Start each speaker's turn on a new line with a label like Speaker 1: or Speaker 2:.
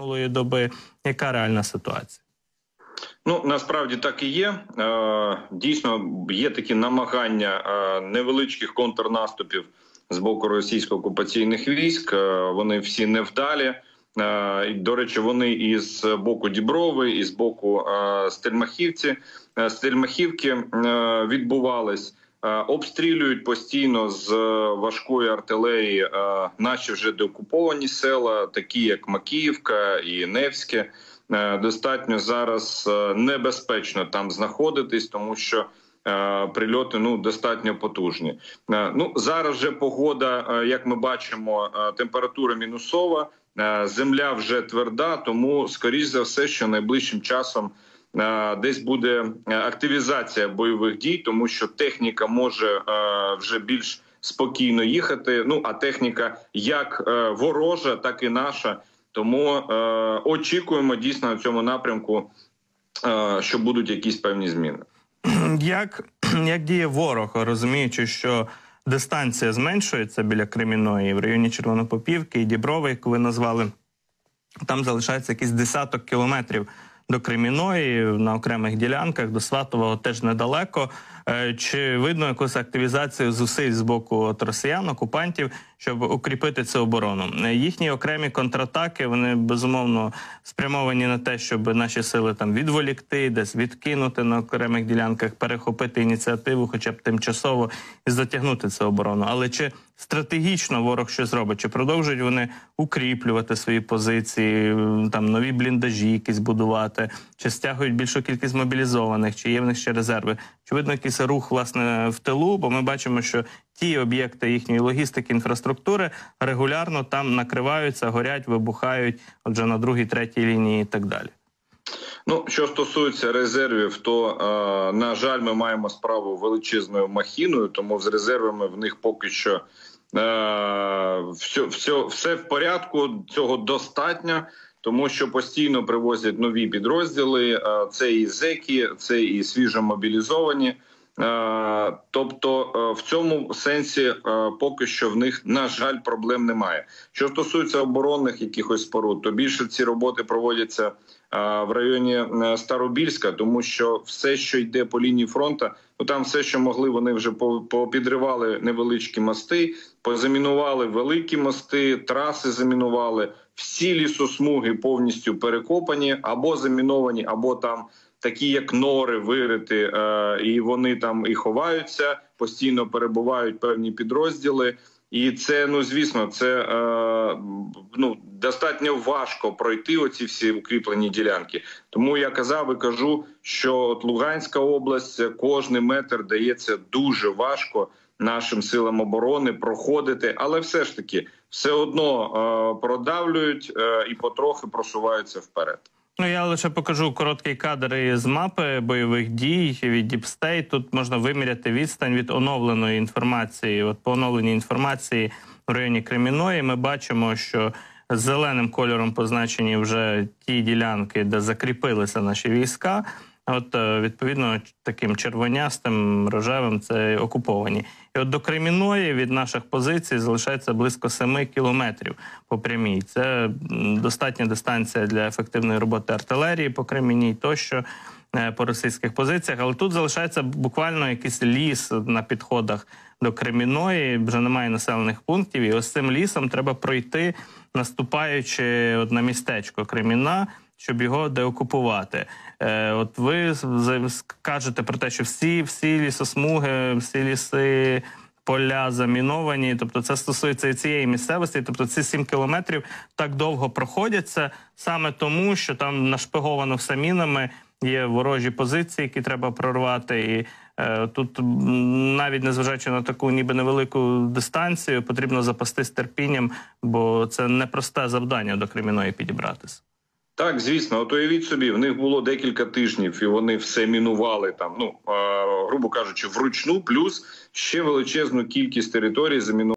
Speaker 1: минулої доби. Яка реальна ситуація?
Speaker 2: Ну насправді так і є. Е, Дійсно, є такі намагання е, невеличких контрнаступів з боку російсько-окупаційних військ. Е, Вони всі невдалі. До речі, вони і з боку Діброви, і з боку Стельмахівці. Стельмахівки відбувались. Е, Обстрілюють постійно з важкої артилерії е, наші вже деокуповані села, такі як Макіївка і Невське. Е, Достатньо зараз е, небезпечно там знаходитись, тому що е, прильоти ну достатньо потужні. Е, Ну зараз вже погода, е, як ми бачимо, е, температура мінусова, е, земля вже тверда. Тому скоріш за все, що найближчим часом. Е, Десь буде е, активізація бойових дій, тому що техніка може е, вже більш спокійно їхати. Ну а техніка як ворожа, так і наша. Тому очікуємо дійсно на цьому напрямку, що будуть якісь певні зміни.
Speaker 1: Як, як діє ворог, розуміючи, що дистанція зменшується біля Креміної в районі Червонопопівки і Діброви, яку ви назвали, там залишається якийсь десяток кілометрів до Креміної на окремих ділянках, до Сватового теж недалеко. Е, Чи видно якусь активізацію зусиль з боку от росіян, окупантів, щоб укріпити цю оборону? Е, Їхні окремі контратаки вони безумовно спрямовані на те, щоб наші сили там відволікти, десь відкинути на окремих ділянках, перехопити ініціативу, хоча б тимчасово, і затягнути цю оборону. Але чи стратегічно ворог щось робить? Чи продовжують вони укріплювати свої позиції, там нові бліндажі якісь будувати, чи стягують більшу кількість мобілізованих, чи є в них ще резерви? Чи видно якийсь рух власне в тилу? Бо ми бачимо, що ті об'єкти їхньої логістики, інфраструктури регулярно там накриваються, горять, вибухають, отже, на другій, третій лінії і так далі.
Speaker 2: Ну, що стосується резервів, то е, на жаль, ми маємо справу величезною махіною, тому з резервами в них поки що е, все, все, все в порядку. Цього достатньо, тому що постійно привозять нові підрозділи. Е, це і зеки, це і свіжо мобілізовані. Тобто, е, в цьому сенсі е, поки що в них на жаль проблем немає. Що стосується оборонних якихось споруд, то більше ці роботи проводяться е, в районі е, Старобільська, тому що все, що йде по лінії фронту, ну там все, що могли, вони вже по- попідривали невеличкі мости, позамінували великі мости, траси замінували. Всі лісосмуги повністю перекопані або заміновані, або там такі, як нори, вирити, е, і вони там і ховаються, постійно перебувають певні підрозділи. І це, ну звісно, це е, ну достатньо важко пройти оці всі укріплені ділянки. Тому я казав і кажу, що от Луганська область кожний метр дається дуже важко нашим силам оборони проходити, але все ж таки все одно е, продавлюють е, і потрохи просуваються вперед.
Speaker 1: Ну я лише покажу короткий кадр із мапи бойових дій від Діпстей. Тут можна виміряти відстань від оновленої інформації. От по оновленій інформації в районі Креміної ми бачимо, що зеленим кольором позначені вже ті ділянки, де закріпилися наші війська. От е, відповідно таким червонястим рожевим це окуповані. І от до Креміної від наших позицій залишається близько 7 кілометрів по прямій. Це достатня дистанція для ефективної роботи артилерії по Креміній тощо е, по російських позиціях. Але тут залишається буквально якийсь ліс на підходах до Креміної. Вже немає населених пунктів. І ось цим лісом треба пройти, наступаючи от на містечко Креміна щоб його деокупувати. Е, От ви кажете про те, що всі, всі лісосмуги, всі ліси. Поля заміновані, тобто це стосується і цієї місцевості. Тобто ці 7 кілометрів так довго проходяться саме тому, що там нашпиговано все мінами, є ворожі позиції, які треба прорвати. І е, тут навіть незважаючи на таку ніби невелику дистанцію, потрібно запастись терпінням, бо це непросте завдання до Креміної підібратися.
Speaker 2: Так, звісно, от уявіть собі, в них було декілька тижнів, і вони все мінували там. Ну грубо кажучи, вручну, плюс ще величезну кількість територій замінували.